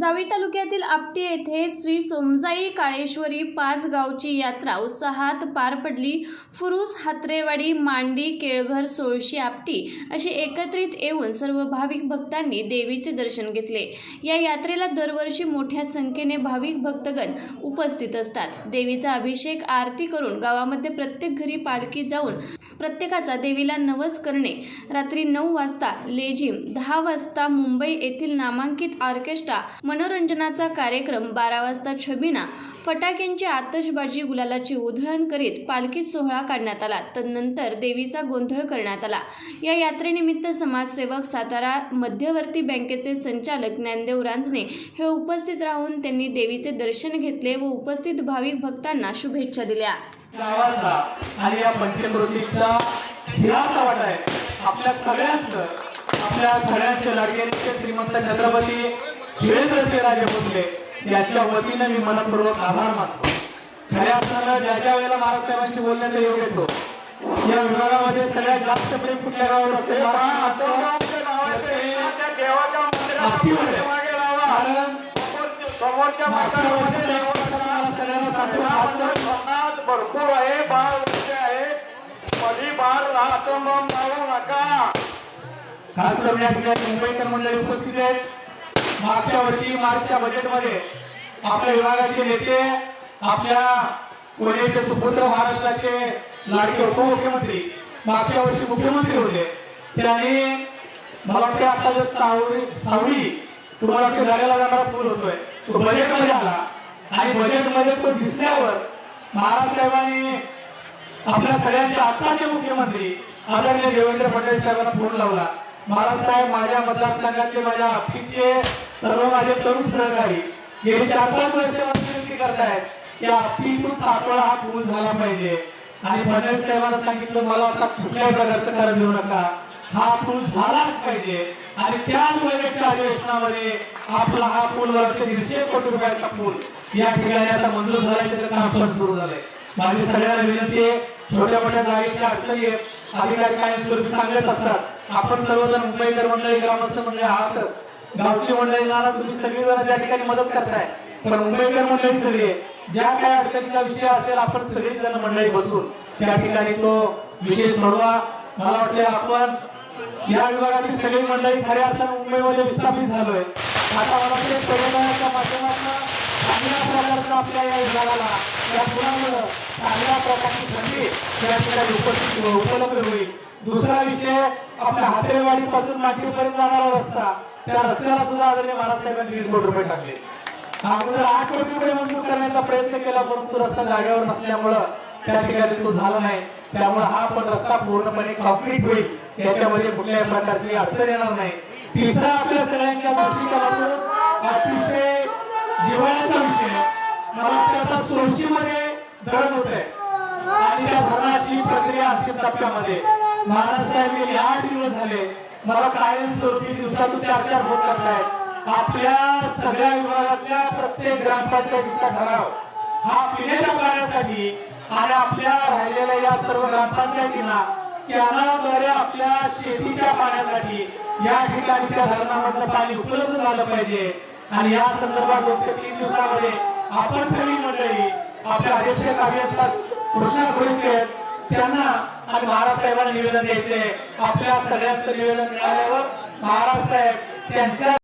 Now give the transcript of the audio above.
जावी तालुक्यातील आपटी येथे श्री सोमजाई काळेश्वरी पाच गावची यात्रा उत्साहात पार पडली. फुरुस हात्रेवाडी मांडी केळघर सोळशी आपटी असे एकत्रित येऊन सर्व भाविक भक्तांनी देवीचे दर्शन घेतले. या यात्रेला दरवर्षी मोठ्या संख्येने भाविक भक्तगण उपस्थित असतात. देवीचा अभिषेक आरती करून गावामध्ये प्रत्येक घरी पालखी जाऊन प्रत्येकाचा देवीला नवस करणे. रात्री नऊ वाजता लेझिम दहा वाजता मुंबई येथील नामांकित ऑर्केस्ट्रा मनोरंजनाचा कार्यक्रम बारा वाजता छबिना फटाक्यांची आतषबाजी गुलालाची उधळण करीत पालखी सोहळा काढण्यात आला. तदनंतर देवीचा गोंधळ करण्यात आला. या यात्रेनिमित्त समाजसेवक सातारा मध्यवर्ती बँकेचे संचालक ज्ञानदेव रांजणे हे उपस्थित राहून त्यांनी देवीचे दर्शन घेतले व उपस्थित भाविक भक्तांना शुभेच्छा दिल्या. आणि या पंचकृतीचा सिंहाचा वाटाय आपल्या सगळ्यांचं आपल्या सगळ्यांचे लाडके श्रीमंत छत्रपती शिवेंद्रसिंह राजे भोसले याच्या वतीनं मी मनपूर्वक आभार मानतो. खऱ्या अर्थानं ज्या ज्या वेळेला महाराष्ट्राशी बोलण्याचा योग येतो या विभागामध्ये सगळ्यात जास्त प्रेम कुठल्या गावावर असते? भरपूर आहे. बाळ आहे. मधी बाळ राहतो नका. खास करून या ठिकाणी मुंबईकर मंडळी उपस्थित आहेत. मागच्या वर्षी मार्चच्या बजेटमध्ये आपल्या विभागाचे नेते आपल्या पुण्याचे सुपुत्र महाराष्ट्राचे लाडके उपमुख्यमंत्री मागच्या वर्षी मुख्यमंत्री होते. त्यांनी मला वाटते आता जो सावरी सावरी तुम्हाला वाटते झालेला जाणारा पूल होतोय. तो बजेटमध्ये आला. आणि बजेटमध्ये तो दिसल्यावर महाराज आपल्या सगळ्यांचे आत्ताचे मुख्यमंत्री आदरणीय देवेंद्र फडणवीस साहेबांना फोन लावला. महाराज साहेब माझ्या मतदारसंघातले माझ्या आपटीचे सर्व माझे तरुण सहकारी गेली चार पाच वर्ष विनंती करतायत की आपटीतून तातोळा हा पूल झाला पाहिजे. आणि फडणवीस साहेबांना सांगितलं मला आता कुठल्याही प्रकारचं कर देऊ नका. हा पूल झालाच पाहिजे. आणि त्याच बजेटच्या अधिवेशनामध्ये आपला हा पूल वरती दीडशे कोटी रुपयाचा पूल या ठिकाणी आता मंजूर झालाय त्याचं काम पण सुरू झालंय. माझी सगळ्यांना विनंती आहे छोट्या मोठ्या जागेच्या अडचणी आहेत अधिकारी कायमस्वरूपी सांगत असतात आपण सर्वजण मुंबईकर मंडळी ग्रामस्थ मंडळी आहातच. गावची मंडळी नाना तुम्ही सगळी जण त्या ठिकाणी मदत करताय. पण मुंबईकर मंडळी सगळी आहे. ज्या काही अडचणीचा विषय असेल आपण सगळी जण मंडळी बसून त्या ठिकाणी तो विषय सोडवा. मला वाटते आपण या विभागाची सगळी मंडळी खऱ्या अर्थानं मुंबईमध्ये विस्थापित झालोय. आता मला वाटते माध्यमातून चांगल्या प्रकारचं आपल्या या विभागाला या पुरामुळं चांगल्या प्रकारची संधी या ठिकाणी उपस्थित हो, उपलब्ध होईल. दुसरा विषय आपल्या हातेवाडीपासून नागपूरपर्यंत जाणारा रस्ता. त्या रस्त्याला सुद्धा आदरणीय महाराष्ट्राने दीड कोटी रुपये टाकले. अगोदर आठ कोटी रुपये मंजूर करण्याचा प्रयत्न केला परंतु रस्ता जागेवर नसल्यामुळं त्या ठिकाणी तो झाला नाही. त्यामुळे हा पण रस्ता पूर्णपणे कॉम्प्लीट होईल त्याच्यामध्ये कुठल्याही प्रकारची अडचण येणार नाही. तिसरा आपल्या सगळ्यांच्या दृष्टिकोनातून अतिशय जिव्हाळ्याचा विषय. मला आता सोळशीमध्ये धरण होत आहे. आणि त्या धरणाची प्रक्रिया अंतिम टप्प्यामध्ये. महाराज साहेब गेले आठ दिवस झाले. मला कायम स्वरूपी दिवसातून चार चार फोन करतायत आपल्या सगळ्या विभागातल्या प्रत्येक ग्रामपंचायतीचा ठराव हा पिण्याच्या पाण्यासाठी आणि आपल्या राहिलेल्या या सर्व ग्रामपंचायतींना कॅनलद्वारे आपल्या शेतीच्या पाण्यासाठी या ठिकाणी त्या धरणामधलं पाणी उपलब्ध झालं पाहिजे. आणि या संदर्भात दोन तीन दिवसामध्ये आपण सगळी मंडळी आपल्या अध्यक्ष अभियंता कृष्णा खोळीचे त्यांना आणि महाराज साहेबांना निवेदन द्यायचे आपल्या सगळ्यांचं निवेदन मिळाल्यावर महाराज साहेब त्यांच्या